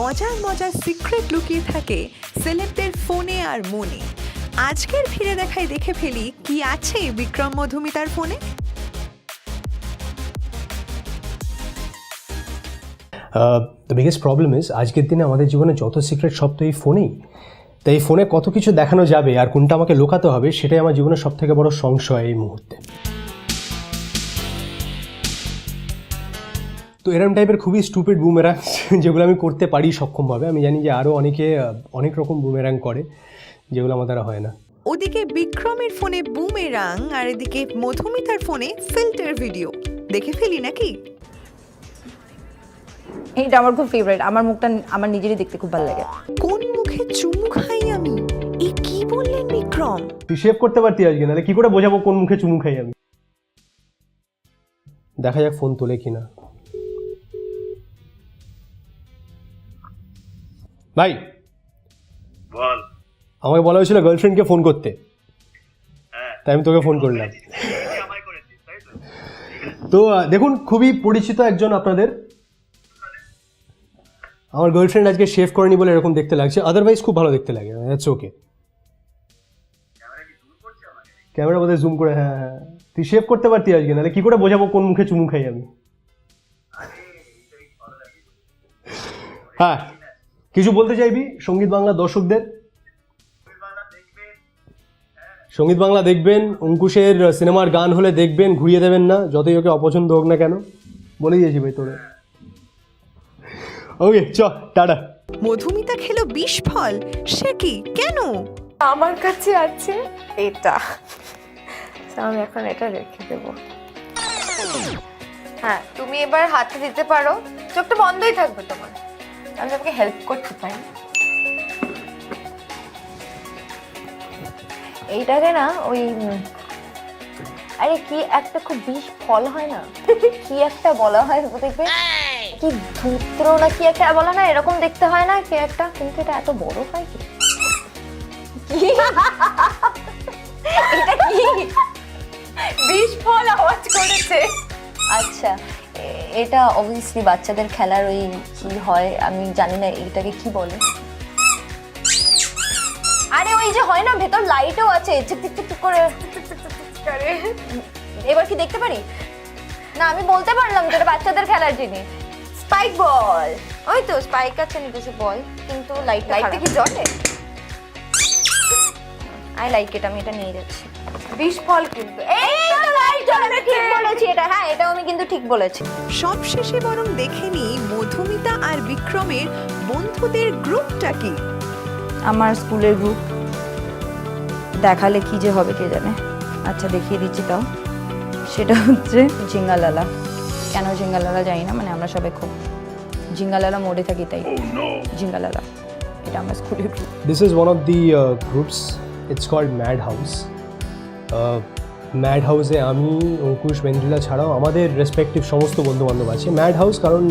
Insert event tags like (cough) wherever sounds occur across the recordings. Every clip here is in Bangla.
মজার মজার সিক্রেট লুকিয়ে থাকে সেলেবদের ফোনে আর মনে। আজকের ফিরে দেখায় দেখে ফেলি কি আছে বিক্রম মধুমিতার ফোনে দ্য বিগেস্ট প্রবলেম ইজ আজকের দিনে আমাদের জীবনে যত সিক্রেট সব তো এই ফোনেই তাই এই ফোনে কত কিছু দেখানো যাবে আর কোনটা আমাকে লোকাতে হবে, সেটাই আমার জীবনের সব থেকে বড় সংশয় এই মুহূর্তে। তো এরম টাইপের খুবই স্টুপিড বুমেরাং (laughs) যেগুলো আমি করতে পারি সক্ষমভাবে। আমি জানি যে আরও অনেকে অনেক রকম বুমেরাং করে যেগুলো আমার দ্বারা হয় না। ওদিকে বিক্রমের ফোনে বুমেরাং আর এদিকে মধুমিতার ফোনে ফিল্টার ভিডিও দেখে ফেলি নাকি? এইটা আমার খুব ফেভারিট আমার মুখটা আমার নিজেরই দেখতে খুব ভালো লাগে। কোন মুখে চুমু খাই আমি? এ কি বললেন বিক্রম? তুই সেভ করতে পারতি আজকে নাহলে কি করে বোঝাবো কোন মুখে চুমু খাই আমি? দেখা যাক ফোন তোলে কিনা। ভাই। বল। আমাকে বলা হয়েছিল গার্লফ্রেন্ডকে ফোন করতে। হ্যাঁ। তাই আমি তোকে ফোন করলাম তো? তো দেখুন খুবই পরিচিত একজন আপনাদের। আমার গার্লফ্রেন্ড আজকে শেভ করেনি বলে এরকম দেখতে লাগছে। আদারওয়াইজ খুব ভালো দেখতে লাগে ইটস ওকে ক্যামেরা বোধহয় জুম করে হ্যাঁ হ্যাঁ। তুই শেভ করতে পারতি আজকে নাহলে কি করে বোঝাবো কোন মুখে চুমু খাই আমি? হ্যাঁ কিছু বলতে চাইবি? সংগীত বাংলা দর্শকদের? সংগীত বাংলা দেখবেন অঙ্কুশের সিনেমার গান হলে দেখবেন ঘুরিয়ে দেবেন না যতই ওকে অপছন্দ হোক না কেন। বলে দিয়েছি ভাই তোরে। ওকে চ টাটা। মধুমিতা খেলো বিষ ফল সে কি? কেন? আমার কাছে আছে এটা। আমি এখন এটা রেখে দেবো। হ্যাঁ তুমি এবার হাতে দিতে পারো। চোখটা বন্ধই থাকবে তোমার। আমি তোমাকে হেল্প করতে পারি। এইটাকে না ওই আরে কি একটা খুব বিষ ফল হয় না? (laughs) কি একটা বলা হয় দেখবে? কি ধূত্র না কি একটা বলা না? এরকম দেখতে হয় না কি একটা? কিন্তু এটা এত বড় হয় কি? (laughs) এটা কি? এটা অবভিয়াসলি বাচ্চাদের খেলার ওই কি হয় আমি জানি না এটাকে কি বলে। আরে ওই যে হয় না ভেতর লাইটও আছে চিক চিক করে করে। এবার কি দেখতে পারি? না আমি বলতে পারলাম যে এটা বাচ্চাদের খেলার জিনিস। স্পাইক বল ওই তো স্পাইক আছে নিতেছে বল কিন্তু লাইট লাইটটা কি জ্বলে আই লাইক ইট আমি এটা নিয়ে যাচ্ছি। বিষ ফল কিন্তু। এই ঠিক বলেছি এটা। হ্যাঁ এটাও আমি কিন্তু ঠিক বলেছি। সব শেষে বরং দেখে নি মধুমিতা আর বিক্রমের বন্ধুদের গ্রুপটা কি? আমার স্কুলের গ্রুপ। দেখালে কি যে হবে কে জানে। আচ্ছা দেখিয়ে দিচ্ছি তাও। সেটা হচ্ছে জিঙ্গালালা কেন জিঙ্গালালা জানি না মানে আমরা সবাই খুব জিঙ্গালালা মোড়ে থাকি তাই। জিঙ্গালালা এটা আমার স্কুলের group this is one of the groups it's called mad house mad হাউসে আমি অঙ্কুশ বেন্দ্রিলা ছাড়াও আমাদের রেসপেক্টিভ সমস্ত বন্ধুবান্ধব আছে। ম্যাড হাউস কারণ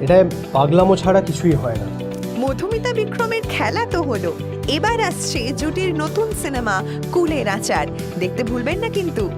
এটা পাগলামো ছাড়া কিছুই হয় না। মধুমিতা বিক্রমের খেলা তো হলো। এবার আসছে জুটির নতুন সিনেমা কুলের আচার। দেখতে ভুলবেন না কিন্তু।